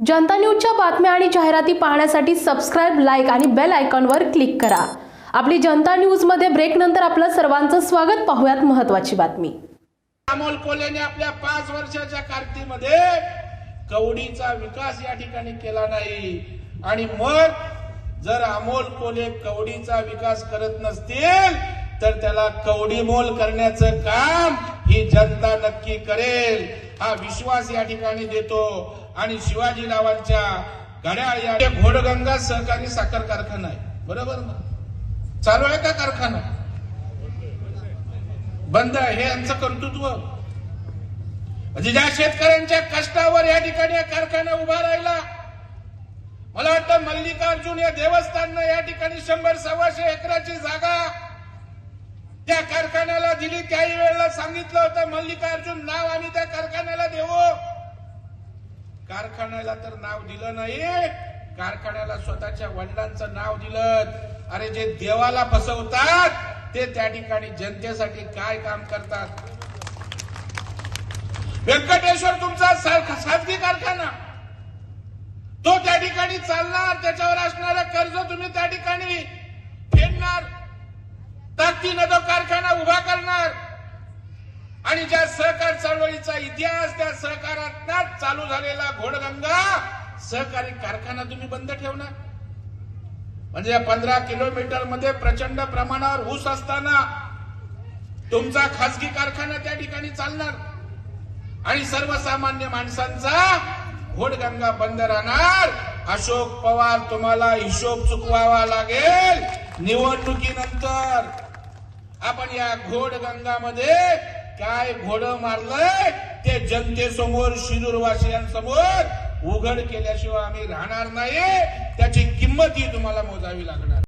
जनता न्यूजच्या बातम्या आणि जाहिराती पाहण्यासाठी सबस्क्राईब लाईक आणि बेल आयकॉनवर क्लिक करा. आपली जनता न्यूजमध्ये ब्रेकनंतर आपलं सर्वांचं स्वागत. पाहूयात महत्त्वाची बातमी. अमोल कोल्हेने आपल्या पाच वर्षाच्या कारकीमध्ये कवडीचा विकास या ठिकाणी केला नाही. आणि मग जर अमोल कोल्हे कवडीचा विकास करत नसतील तर त्याला कवडी मोल करण्याचं काम ही जनता नक्की करेल. हा विश्वास या ठिकाणी देतो. आणि शिवाजी रावांच्या घड्याळ या घोडगंगा सहकारी साखर कारखाना आहे. बरोबर ना? चालू आहे का कारखाना? बंद आहे. हे यांचं कर्तृत्व. म्हणजे ज्या शेतकऱ्यांच्या कष्टावर या ठिकाणी कारखाना उभा राहिला मला वाटतं मल्लिकार्जुन या देवस्थाननं या ठिकाणी शंभर सव्वाशे एकराची जागा त्या कारखान्याला दिली त्याही वेळेला सांगितलं होतं मल्लिकार्जुन नाव आम्ही त्या कारखान्याला देऊ. कारखान्याला तर नाव दिलं नाही. कारखान्याला स्वतःच्या वडिलांचं नाव दिलं. अरे जे देवाला फसवतात ते त्या ठिकाणी जनतेसाठी काय काम करतात? व्यंकटेश्वर तुमचा सारखा खासगी कारखाना. तो त्या ठिकाणी चालणार त्याच्यावर असणारा कर्ज तुम्ही त्या ठिकाणी फेडणार ताकदीनं नदो कारखाना उभा करणार. आणि ज्या सहकार चळवळीचा इतिहास त्या सहकारात चालू झालेला घोडगंगा सहकारी कारखाना तुम्ही बंद ठेवणार. म्हणजे या पंधरा किलोमीटरमध्ये प्रचंड प्रमाणावर ऊस असताना तुमचा खासगी कारखाना त्या ठिकाणी चालणार. आणि सर्वसामान्य माणसांचा घोडगंगा बंद राहणार. अशोक पवार तुम्हाला हिशोब चुकवावा लागेल. निवडणुकीनंतर आपण या घोडगंगामध्ये काय घोड मारलंय ते जनतेसमोर शिरूरवासियांसमोर उघड केल्याशिवाय आम्ही राहणार नाही त्याची किंमत ही तुम्हाला मोजावी लागणार.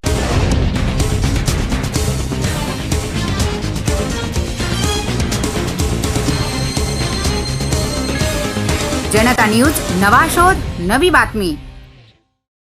जनता न्यूज नवा शोध नवी बातमी.